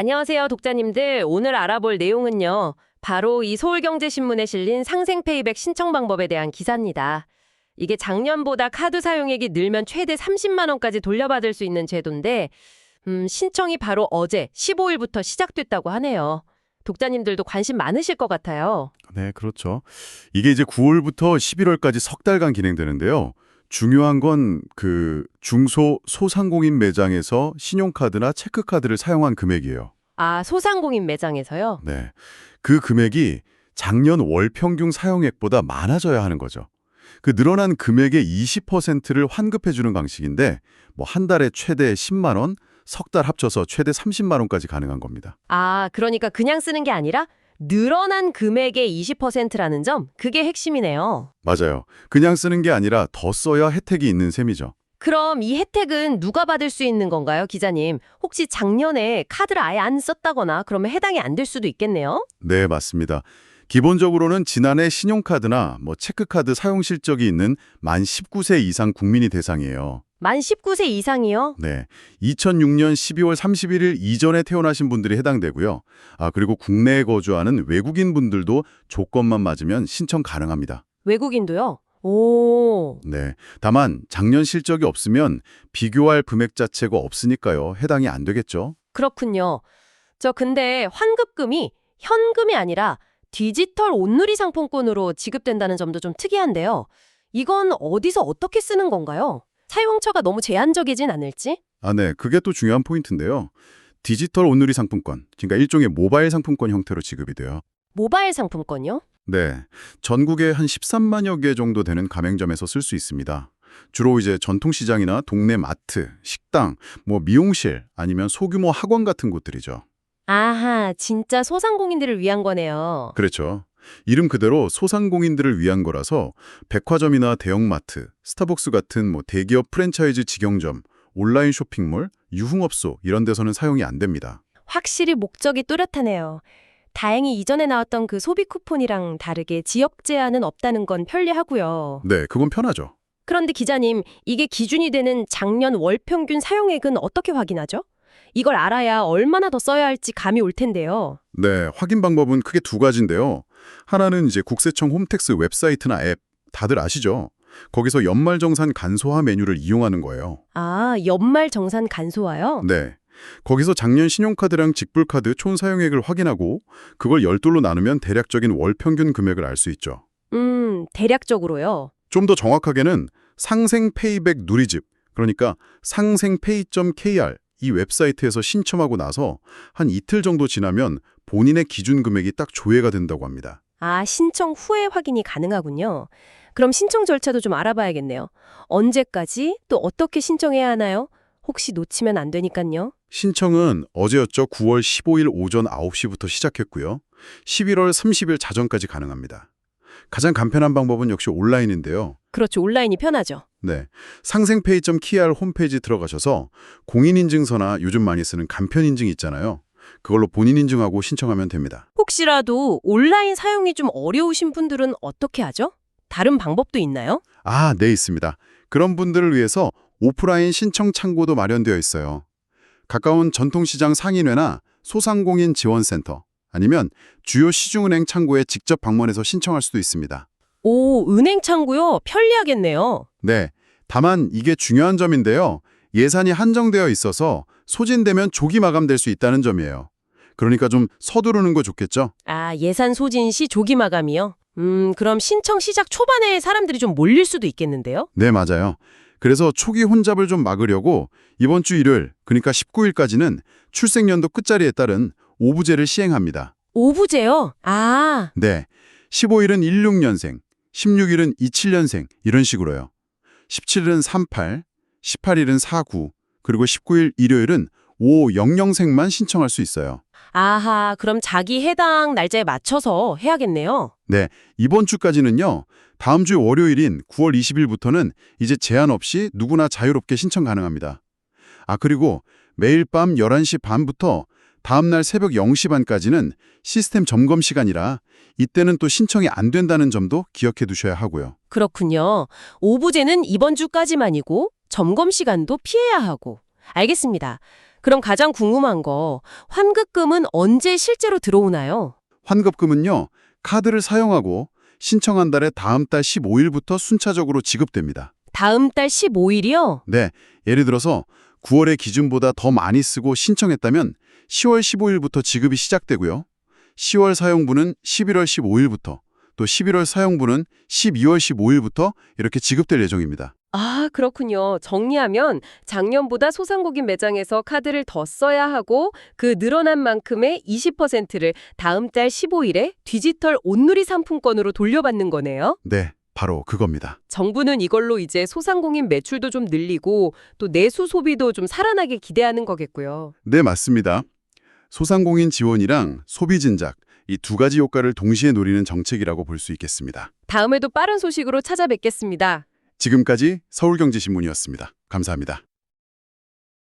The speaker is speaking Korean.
안녕하세요, 독자님들. 오늘 알아볼 내용은요. 바로 이 서울경제신문에 실린 상생페이백 신청 방법에 대한 기사입니다. 이게 작년보다 카드 사용액이 늘면 최대 30만 원까지 돌려받을 수 있는 제도인데 음, 신청이 바로 어제 15일부터 시작됐다고 하네요. 독자님들도 관심 많으실 것 같아요. 네, 그렇죠. 이게 이제 9월부터 11월까지 석 달간 진행되는데요. 중요한 건 그 중소 소상공인 매장에서 신용카드나 체크카드를 사용한 금액이에요. 아, 소상공인 매장에서요? 네. 그 금액이 작년 월 평균 사용액보다 많아져야 하는 거죠. 그 늘어난 금액의 20%를 환급해 주는 방식인데 뭐 한 달에 최대 10만 원, 석 달 합쳐서 최대 30만 원까지 가능한 겁니다. 아, 그러니까 그냥 쓰는 게 아니라 늘어난 금액의 20%라는 점, 그게 핵심이네요. 맞아요. 그냥 쓰는 게 아니라 더 써야 혜택이 있는 셈이죠. 그럼 이 혜택은 누가 받을 수 있는 건가요, 기자님? 혹시 작년에 카드를 아예 안 썼다거나 그러면 해당이 안 될 수도 있겠네요? 네, 맞습니다. 기본적으로는 지난해 신용카드나 뭐 체크카드 사용 실적이 있는 만 19세 이상 국민이 대상이에요. 만 19세 이상이요? 네. 2006년 12월 31일 이전에 태어나신 분들이 해당되고요. 아, 그리고 국내에 거주하는 외국인 분들도 조건만 맞으면 신청 가능합니다. 외국인도요? 오, 네. 다만 작년 실적이 없으면 비교할 금액 자체가 없으니까요. 해당이 안 되겠죠. 그렇군요. 저 근데 환급금이 현금이 아니라 디지털 온누리 상품권으로 지급된다는 점도 좀 특이한데요. 이건 어디서 어떻게 쓰는 건가요? 사용처가 너무 제한적이진 않을지? 아, 네. 그게 또 중요한 포인트인데요. 디지털 온누리 상품권, 그러니까 일종의 모바일 상품권 형태로 지급이 돼요. 모바일 상품권요? 네. 전국에 한 13만여 개 정도 되는 가맹점에서 쓸 수 있습니다. 주로 이제 전통시장이나 동네 마트, 식당, 뭐 미용실, 아니면 소규모 학원 같은 곳들이죠. 아하, 진짜 소상공인들을 위한 거네요. 그렇죠. 이름 그대로 소상공인들을 위한 거라서 백화점이나 대형마트, 스타벅스 같은 뭐 대기업 프랜차이즈 직영점, 온라인 쇼핑몰, 유흥업소 이런 데서는 사용이 안 됩니다. 확실히 목적이 뚜렷하네요. 다행히 이전에 나왔던 그 소비 쿠폰이랑 다르게 지역 제한은 없다는 건 편리하고요. 네, 그건 편하죠. 그런데 기자님, 이게 기준이 되는 작년 월 평균 사용액은 어떻게 확인하죠? 이걸 알아야 얼마나 더 써야 할지 감이 올 텐데요. 네, 확인 방법은 크게 두 가지인데요. 하나는 이제 국세청 홈택스 웹사이트나 앱, 다들 아시죠? 거기서 연말정산 간소화 메뉴를 이용하는 거예요. 아, 연말 정산 간소화요? 네. 거기서 작년 신용카드랑 직불카드 총 사용액을 확인하고 그걸 열둘로 나누면 대략적인 월 평균 금액을 알 수 있죠. 음, 대략적으로요. 좀 더 정확하게는 상생페이백 누리집, 그러니까 상생페이.kr 이 웹사이트에서 신청하고 나서 한 이틀 정도 지나면 본인의 기준 금액이 딱 조회가 된다고 합니다. 아, 신청 후에 확인이 가능하군요. 그럼 신청 절차도 좀 알아봐야겠네요. 언제까지 또 어떻게 신청해야 하나요? 혹시 놓치면 안 되니까요. 신청은 어제였죠. 9월 15일 오전 9시부터 시작했고요. 11월 30일 자정까지 가능합니다. 가장 간편한 방법은 역시 온라인인데요. 그렇죠. 온라인이 편하죠. 네, 상생페이.kr 홈페이지 들어가셔서 공인인증서나 요즘 많이 쓰는 간편인증 있잖아요. 그걸로 본인 인증하고 신청하면 됩니다. 혹시라도 온라인 사용이 좀 어려우신 분들은 어떻게 하죠? 다른 방법도 있나요? 아, 네, 있습니다. 그런 분들을 위해서 오프라인 신청 창구도 마련되어 있어요. 가까운 전통시장 상인회나 소상공인 지원센터 아니면 주요 시중은행 창구에 직접 방문해서 신청할 수도 있습니다. 오, 은행 창구요? 편리하겠네요. 네, 다만 이게 중요한 점인데요. 예산이 한정되어 있어서 소진되면 조기 마감될 수 있다는 점이에요. 그러니까 좀 서두르는 거 좋겠죠? 아, 예산 소진 시 조기 마감이요? 음, 그럼 신청 시작 초반에 사람들이 좀 몰릴 수도 있겠는데요? 네, 맞아요. 그래서 초기 혼잡을 좀 막으려고 이번 주 일요일, 그러니까 19일까지는 출생연도 끝자리에 따른 오부제를 시행합니다. 오부제요? 아, 네, 15일은 16년생, 16일은 27년생 이런 식으로요. 17일은 38, 18일은 49, 그리고 19일 일요일은 500생만 신청할 수 있어요. 아하, 그럼 자기 해당 날짜에 맞춰서 해야겠네요. 네, 이번 주까지는요. 다음 주 월요일인 9월 20일부터는 이제 제한 없이 누구나 자유롭게 신청 가능합니다. 아, 그리고 매일 밤 11시 반부터 다음 날 새벽 0시 반까지는 시스템 점검 시간이라 이때는 또 신청이 안 된다는 점도 기억해 두셔야 하고요. 그렇군요. 오부제는 이번 주까지만이고 점검 시간도 피해야 하고. 알겠습니다. 그럼 가장 궁금한 거, 환급금은 언제 실제로 들어오나요? 환급금은요, 카드를 사용하고 신청한 달의 다음 달 15일부터 순차적으로 지급됩니다. 다음 달 15일이요? 네, 예를 들어서 9월의 기준보다 더 많이 쓰고 신청했다면 10월 15일부터 지급이 시작되고요. 10월 사용분은 11월 15일부터, 또 11월 사용분은 12월 15일부터 이렇게 지급될 예정입니다. 아, 그렇군요. 정리하면 작년보다 소상공인 매장에서 카드를 더 써야 하고 그 늘어난 만큼의 20%를 다음 달 15일에 디지털 온누리 상품권으로 돌려받는 거네요. 네, 바로 그겁니다. 정부는 이걸로 이제 소상공인 매출도 좀 늘리고 또 내수 소비도 좀 살아나게 기대하는 거겠고요. 네, 맞습니다. 소상공인 지원이랑 소비 진작 이 두 가지 효과를 동시에 노리는 정책이라고 볼 수 있겠습니다. 다음에도 빠른 소식으로 찾아뵙겠습니다. 지금까지 서울경제신문이었습니다. 감사합니다.